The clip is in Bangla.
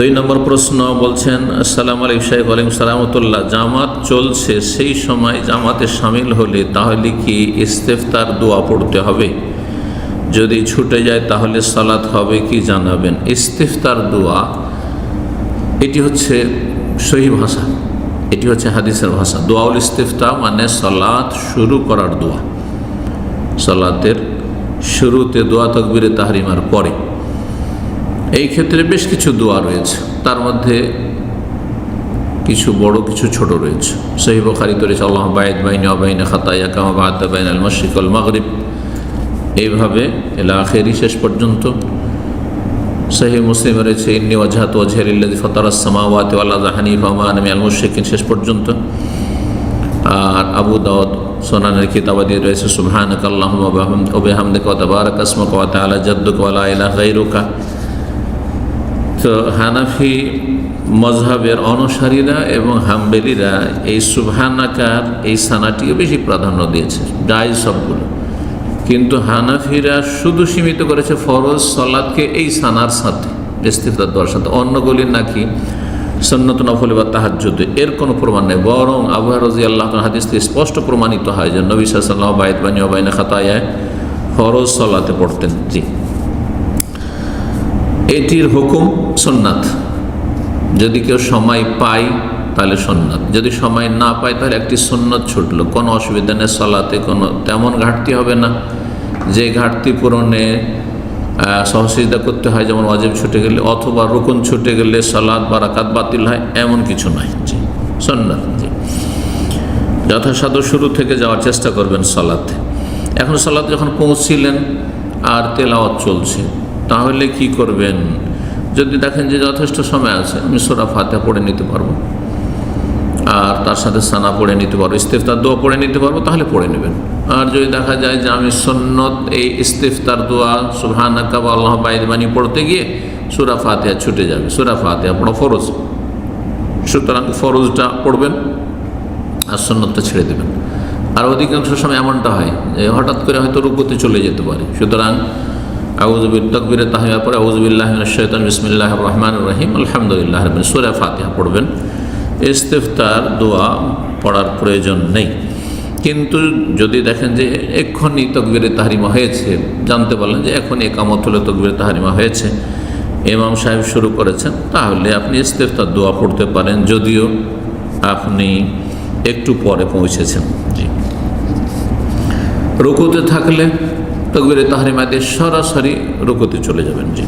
দুই নম্বর প্রশ্ন বলছেন, আসসালামু আলাইকুম শাহেখ আলাইকুম সালামতুল্লাহ জামাত চলছে সেই সময় জামাতে সামিল হলে তাহলে কি ইস্তেফতার দোয়া পড়তে হবে? যদি ছুটে যায় তাহলে সালাত হবে কি জানাবেন? ইস্তেফতার দোয়া, এটি হচ্ছে সহি ভাষা, এটি হচ্ছে হাদিসের ভাষা। দোয়াউল ইস্তেফতা মানে সালাত শুরু করার দোয়া। সালাতের শুরুতে দোয়া তকবিরে তাহরিমার পরে। এই ক্ষেত্রে বেশ কিছু দোয়া রয়েছে। তার মধ্যে কিছু বড়, কিছু ছোট রয়েছে। সহি বখারিত রয়েছে আল্লাহ বায়দ বাইন অবাইন খাতাইয়া কামা বাদ বাইন আল মশিকল মাগরিব। এইভাবে এলা আখেরি শেষ পর্যন্ত সহি মুসলিম রয়েছে, ইন্নি ওয়াজাহাত ওয়াজহারিল্লাদি ফতার সামাওয়াত আল্লাহ জাহানি ফমান আমি আল মুশিকিন শেষ পর্যন্ত। আর আবু দাউদ সোনানের কিতাবাদি রয়েছে সুবহানাক আল্লাহুম্মা ওয়া বিহামদিকা ওয়া তাবারাক আসমুকা তাআলা জাদ্দুকা ওয়া লা ইলাহা গায়রুকা। তো হানাফি মজহাবের অনুসারীরা এবং হাম্বেলিরা এই সুবহানাকার এই সানাটিকে বেশি প্রাধান্য দিয়েছে ডাই সবগুলো। কিন্তু হানাফিরা শুধু সীমিত করেছে ফরজ সলাদকে এই সানার সাথে ইস্তিফতার দেওয়ার সাথে। অন্যগুলির নাকি সন্নত নফল বা তাহাজ্জুদ, এর কোনো প্রমাণ নেই। বরং আবু রাজি আল্লাহ হাদিস থেকে স্পষ্ট প্রমাণিত হয় যে নবী সাল্লাহ বাইত বানী খাতায় ফরজ সলাতে পড়তেন জি এটির হুকুম সোননাথ যদি কেউ সময় পায়, তাহলে সোননাথ যদি সময় না পায়, তাহলে একটি সুন্নত ছুটলো। কোনো অসুবিধা নেই, সলাতে কোনো তেমন ঘাটতি হবে না। যে ঘাটতি পূরণে সহসিদা করতে হয়, যেমন অজেব ছুটে গেলে, অথবা রুকুন ছুটে গেলে সলাদ বা রাকাত বাতিল হয়, এমন কিছু নয় জি সন্ন্যাত জি। যথাসাধ্য শুরু থেকে যাওয়ার চেষ্টা করবেন সলাতে। এখন সলাদ যখন পৌঁছিলেন, আর তেলাওয়াত চলছে তাহলে কি করবেন? যদি দেখেন যে যথেষ্ট সময় আছে, আমি সোরা ফাতে পড়ে নিতে পারব। আর তার সাথে সানা পড়ে নিতে পারব, ইস্তেফতার দোয়া পড়ে নিতে পারব, তাহলে পড়ে নেবেন। আর যদি দেখা যায় যে আমি সন্ন্যত এই ইস্তেফতার দোয়া, সুবহানাকা বা আল্লাহ বাইদবানি পড়তে গিয়ে সুরা ফাতেহা ছুটে যাবে। সুরা ফাতেহা পড়ো ফরজ। সুতরাং ফরজটা পড়বেন আর সন্ন্যতটা ছেড়ে দেবেন। আর অধিকাংশ সময় এমনটা হয় যে হঠাৎ করে হয়তো রুকুতে চলে যেতে পারে। সুতরাং আউজবিল তকবির তাহিমার পরে আউজবিল্লাহ শৈতান বিসমিল্লাহ রহমান রহিম। আলহামদুলিল্লাহ রহমান সুরা ফাতিহা পড়বেন। ইস্তেফতার দোয়া পড়ার প্রয়োজন নেই। কিন্তু যদি দেখেন যে এক্ষুনি তকবিরে তাহারিমা হয়েছে, জানতে পারলেন যে এখন একামত হলে, তকবিরে তাহারিমা হয়েছে। ইমাম সাহেব শুরু করেছেন, তাহলে আপনি ইস্তেফতার দোয়া পড়তে পারেন, যদিও আপনি একটু পরে পৌঁছেছেন। জি। রুকুতে থাকলে তকবিরে তাহারিমা সরাসরি রুকুতে চলে যাবেন জি।